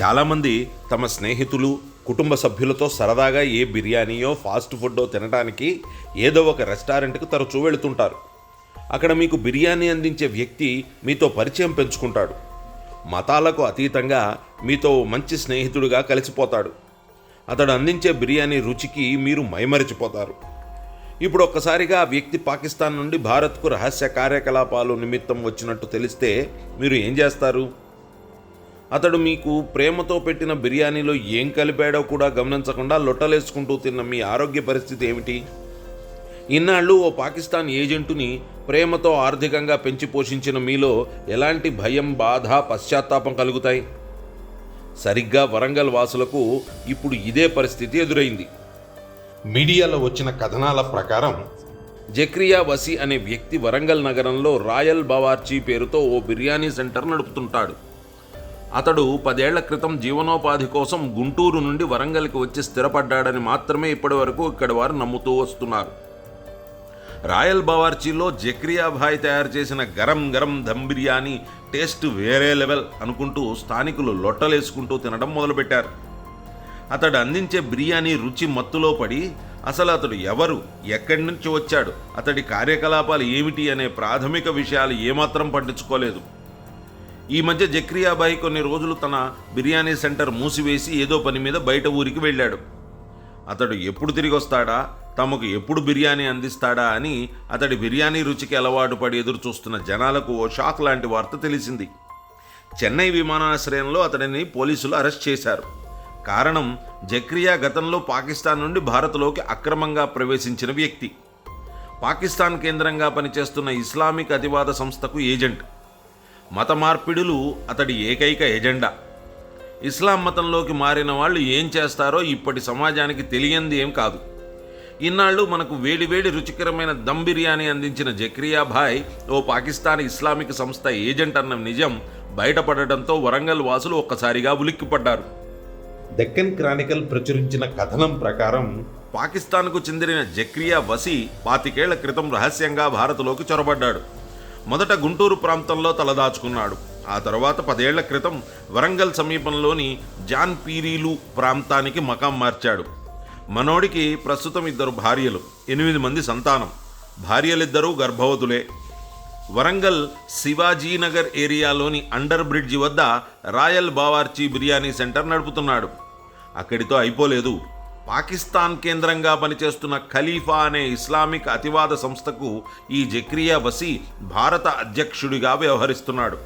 చాలామంది తమ స్నేహితులు కుటుంబ సభ్యులతో సరదాగా ఏ బిర్యానీయో ఫాస్ట్ ఫుడ్డో తినడానికి ఏదో ఒక రెస్టారెంట్కి తరచూ వెళుతుంటారు. అక్కడ మీకు బిర్యానీ అందించే వ్యక్తి మీతో పరిచయం పెంచుకుంటాడు. మతాలకు అతీతంగా మీతో మంచి స్నేహితుడిగా కలిసిపోతాడు. అతడు అందించే బిర్యానీ రుచికి మీరు మైమరిచిపోతారు. ఇప్పుడు ఒక్కసారిగా ఆ వ్యక్తి పాకిస్తాన్ నుండి భారత్కు రహస్య కార్యకలాపాలు నిమిత్తం వచ్చినట్టు తెలిస్తే మీరు ఏం చేస్తారు? అతడు మీకు ప్రేమతో పెట్టిన బిర్యానీలో ఏం కలిపాడో కూడా గమనించకుండా లొట్టలేసుకుంటూ తిన్న మీ ఆరోగ్య పరిస్థితి ఏమిటి? ఇన్నాళ్ళు ఓ పాకిస్తాన్ ఏజెంటుని ప్రేమతో ఆర్థికంగా పెంచి పోషించిన మీలో ఎలాంటి భయం బాధ పశ్చాత్తాపం కలుగుతాయి? సరిగ్గా వరంగల్ వాసులకు ఇప్పుడు ఇదే పరిస్థితి ఎదురైంది. మీడియాలో వచ్చిన కథనాల ప్రకారం జక్రియా వసీ అనే వ్యక్తి వరంగల్ నగరంలో రాయల్ బవార్చీ పేరుతో ఓ బిర్యానీ సెంటర్ నడుపుతుంటాడు. అతడు పదేళ్ళ క్రితం జీవనోపాధి కోసం గుంటూరు నుండి వరంగల్కి వచ్చి స్థిరపడ్డాడని మాత్రమే ఇప్పటివరకు ఇక్కడ వారు నమ్ముతూ వస్తున్నారు. రాయల్ బవార్చీలో జక్రియా భాయ్ తయారు చేసిన గరం గరం దమ్ బిర్యానీ టేస్ట్ వేరే లెవెల్ అనుకుంటూ స్థానికులు లొట్టలేసుకుంటూ తినడం మొదలుపెట్టారు. అతడు అందించే బిర్యానీ రుచి మత్తులో పడి అసలు అతడు ఎవరు ఎక్కడి నుంచి వచ్చాడు అతడి కార్యకలాపాలు ఏమిటి అనే ప్రాథమిక విషయాలు ఏమాత్రం పట్టించుకోలేదు ఈ మధ్య జక్రియాబాయి కొన్ని రోజులు తన బిర్యానీ సెంటర్ మూసివేసి ఏదో పని మీద బయట ఊరికి వెళ్ళాడు. అతడు ఎప్పుడు తిరిగి వస్తాడా? తమకు ఎప్పుడు బిర్యానీ అందిస్తాడా అని అతడి బిర్యానీ రుచికి అలవాటు పడి ఎదురు చూస్తున్న జనాలకు ఓ షాక్ లాంటి వార్త తెలిసింది. చెన్నై విమానాశ్రయంలో అతడిని పోలీసులు అరెస్ట్ చేశారు. కారణం జక్రియా గతంలో పాకిస్తాన్ నుండి భారత్లోకి అక్రమంగా ప్రవేశించిన వ్యక్తి. పాకిస్తాన్ కేంద్రంగా పనిచేస్తున్న ఇస్లామిక్ అతివాద సంస్థకు ఏజెంట్. మత మార్పిడులు అతడి ఏకైక ఎజెండా. ఇస్లాం మతంలోకి మారిన వాళ్ళు ఏం చేస్తారో ఇప్పటి సమాజానికి తెలియంది ఏం కాదు. ఇన్నాళ్ళు మనకు వేడివేడి రుచికరమైన దమ్ బిర్యానీ అందించిన జక్రియా భాయ్ ఓ పాకిస్తాన్ ఇస్లామిక్ సంస్థ ఏజెంట్ అన్న నిజం బయటపడటంతో వరంగల్ వాసులు ఒక్కసారిగా ఉలిక్కిపడ్డారు. డెక్కన్ క్రానికల్ ప్రచురించిన కథనం ప్రకారం పాకిస్తాన్కు చెందిన జక్రియా వసీ పాతికేళ్ళ క్రితం రహస్యంగా భారత్లోకి చొరబడ్డాడు. మొదట గుంటూరు ప్రాంతంలో తలదాచుకున్నాడు. ఆ తర్వాత పదేళ్ళ క్రితం వరంగల్ సమీపంలోని జాన్ పీరీలు ప్రాంతానికి మకాం మార్చాడు. మనోడికి ప్రస్తుతం ఇద్దరు భార్యలు ఎనిమిది మంది సంతానం. భార్యలిద్దరూ గర్భవతులే. వరంగల్ శివాజీనగర్ ఏరియాలోని అండర్ బ్రిడ్జి వద్ద రాయల్ బావార్చి బిర్యానీ సెంటర్ నడుపుతున్నాడు. అక్కడితో అయిపోలేదు. పాకిస్తాన్ కేంద్రంగా పనిచేస్తున్న ఖలీఫా అనే ఇస్లామిక్ అతివాద సంస్థకు ఈ జక్రియా వసీ భారత అధ్యక్షుడిగా వ్యవహరిస్తున్నాడు.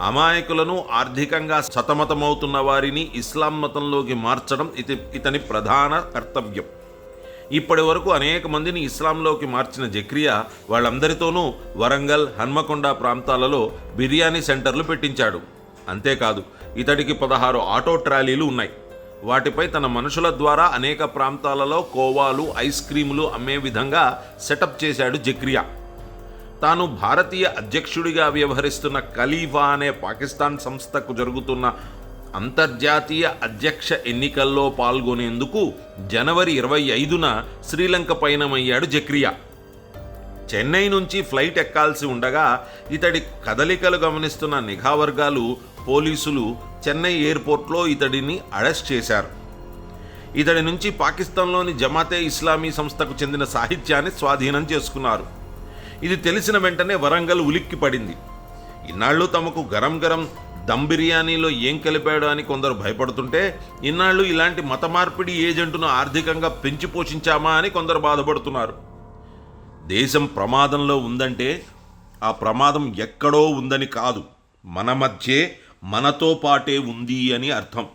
అమాయకులను ఆర్థికంగా సతమతమవుతున్న వారిని ఇస్లాం మతంలోకి మార్చడం ఇతి ఇతని ప్రధాన కర్తవ్యం. ఇప్పటి వరకు అనేక మందిని ఇస్లాంలోకి మార్చిన జక్రియా వాళ్ళందరితోనూ వరంగల్ హన్మకొండ ప్రాంతాలలో బిర్యానీ సెంటర్లు పెట్టించాడు. అంతేకాదు ఇతడికి పదహారు ఆటో ట్రాలీలు ఉన్నాయి. వాటిపై తన మనుషుల ద్వారా అనేక ప్రాంతాలలో కోవాలు ఐస్ క్రీములు అమ్మే విధంగా సెటప్ చేశాడు జక్రియా. తాను భారతీయ అధ్యక్షుడిగా వ్యవహరిస్తున్న ఖలీఫా అనే పాకిస్తాన్ సంస్థకు జరుగుతున్న అంతర్జాతీయ అధ్యక్ష ఎన్నికల్లో పాల్గొనేందుకు జనవరి ఇరవై ఐదున శ్రీలంక పయనమయ్యాడు జక్రియా. చెన్నై నుంచి ఫ్లైట్ ఎక్కాల్సి ఉండగా ఇతడి కదలికలు గమనిస్తున్న నిఘా వర్గాలు పోలీసులు చెన్నై ఎయిర్పోర్ట్లో ఇతడిని అరెస్ట్ చేశారు. ఇతడి నుంచి పాకిస్తాన్లోని జమాతే ఇస్లామీ సంస్థకు చెందిన సాహిత్యాన్ని స్వాధీనం చేసుకున్నారు. ఇది తెలిసిన వెంటనే వరంగల్ ఉలిక్కి పడింది. ఇన్నాళ్ళు తమకు గరం గరం దమ్ బిర్యానీలో ఏం కలిపాడు అని కొందరు భయపడుతుంటే ఇన్నాళ్ళు ఇలాంటి మత మార్పిడి ఏజెంటును ఆర్థికంగా పెంచి పోషించామా అని కొందరు బాధపడుతున్నారు. దేశం ప్రమాదంలో ఉందంటే ఆ ప్రమాదం ఎక్కడో ఉందని కాదు. మన మధ్యే మనతో పాటే ఉంది అని అర్థం.